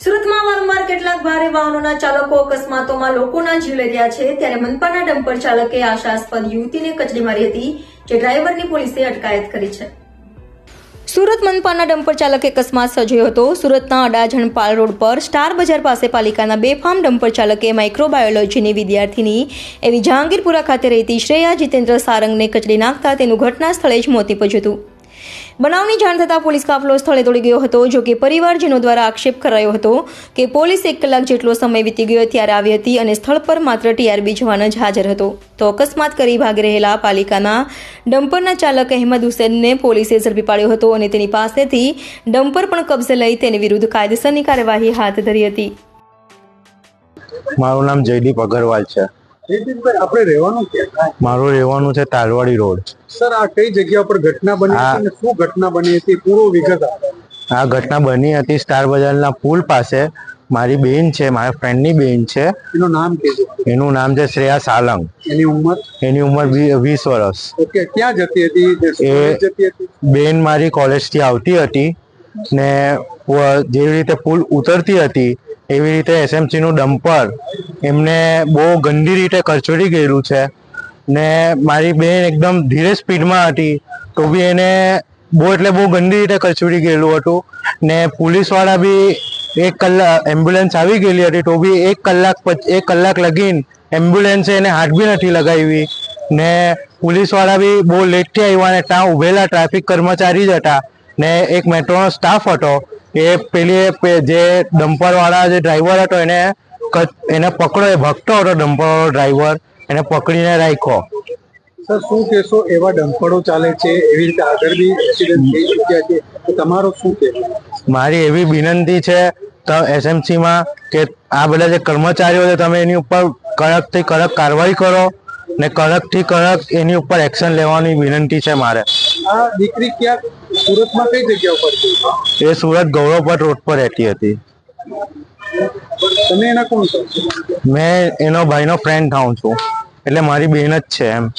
સુરતમાં વારંવાર કેટલાક ભારે વાહનોના ચાલકો અકસ્માતોમાં લોકોના જીવ લઈ રહ્યા છે. ત્યારે મનપાના ડમ્પર ચાલકે આશાસ્પદ યુવતીને કચડી મારી હતી, જે ડ્રાઈવરની પોલીસે અટકાયત કરી છે. સુરત મનપાના ડમ્પર ચાલકે અકસ્માત સર્જ્યો હતો. સુરતના અડાજણ પાલ રોડ પર સ્ટાર બજાર પાસે પાલિકાના બેફામ ડમ્પર ચાલકે માઇક્રોબાયોલોજીની વિદ્યાર્થીની એવી જહાંગીરપુરા ખાતે રહેતી શ્રેયા જીતેન્દ્ર સારંગને કચડી નાખતા તેનું ઘટના સ્થળે જ મોત નીપજ્યું હતું. બનાવની જાણ થતાં પોલીસ કાફલો સ્થળે દોડી ગયો હતો, જો કે પરિવારજનો દ્વારા આક્ષેપ કરાયો હતો કે પોલીસ એક કલાક જેટલો સમય વીતી ગયો ત્યારે આવી હતી અને સ્થળ પર માત્ર ટીઆરબી જવાન જ હાજર હતો. તો અકસ્માત કરી ભાગી રહેલા પાલિકાના ડમ્પરના ચાલક અહેમદ હુસેનને પોલીસે ઝડપી પાડ્યો હતો અને તેની પાસેથી ડમ્પર પણ કબજે લઈ તેની વિરુદ્ધ કાયદેસરની કાર્યવાહી હાથ ધરી હતી. મારું નામ જયદીપ અગરવાલ છે. આપણે રહેવાનું ક્યાં? મારું રહેવાનું છે તાલવાડી રોડ. સર આ કઈ જગ્યા પર ઘટના બની હતી અને શું ઘટના બની હતી? પૂરો વિગત આ ઘટના બની હતી સ્ટાર બજારના પુલ પાસે. મારી બેન છે મારા ફ્રેન્ડની બેન છે. એનું નામ કહેજો. એનું નામ છે શ્રેયા સાલંગ. એની ઉંમર? એની ઉંમર વીસ વર્ષ. ઓકે ક્યાં જતી હતી? જતી હતી? બેન મારી કોલેજથી આવતી હતી ને જેવી રીતે પુલ ઉતરતી હતી એવી રીતે એસએમસીનું ડમ્પર એમને બહુ ગંદી રીતે કરચોડી ગયેલું છે. ને મારી બેન એકદમ ધીરે સ્પીડમાં હતી, તો બી એને બહુ એટલે બહુ ગંદી રીતે કરચોડી ગયેલું હતું. ને પોલીસવાળા બી એક કલાક એમ્બ્યુલન્સ આવી ગયેલી હતી, તો બી એક કલાક એક કલાક લગીન એમ્બ્યુલન્સે એને હાથ બી નથી લગાવી. ને પોલીસવાળા બી બહુ લેટથી આવ્યા ને ત્યાં ઉભેલા ટ્રાફિક કર્મચારી જ હતા. ને એક મેટ્રોનો સ્ટાફ હતો એ પેલી જે ડમ્પર વાળા જે ડ્રાઈવર હતો એને એને પકડો એ ભગતો હતો ડમ્પર વાળો ડ્રાઈવર એને પકડીને રાખ્યો. સર શું કહેશો? એવા ડમ્પરો ચાલે છે એવી રીતે આગળ બી એક્સિડન્ટ થઈ ચૂક્યા છે તો તમારું શું કહેવું? મારી એવી વિનંતી છે તો એસએમસીમાં કે આ બધા જે કર્મચારીઓ છે તમે એની ઉપર કડકથી કડક કાર્યવાહી કરો ને કડકથી કડક એની ઉપર એક્શન લેવાની વિનંતી છે મારે. આ દીકરી ક્યાં સુરતમાં કઈ જગ્યા ઉપર એ સુરત ગૌરવપટ રોડ પર રહેતી હતી. તમે એના કોણ છો? મેં એનો ભાઈનો ફ્રેન્ડ થાઉં છું. એટલે મારી બેન જ છે એમ.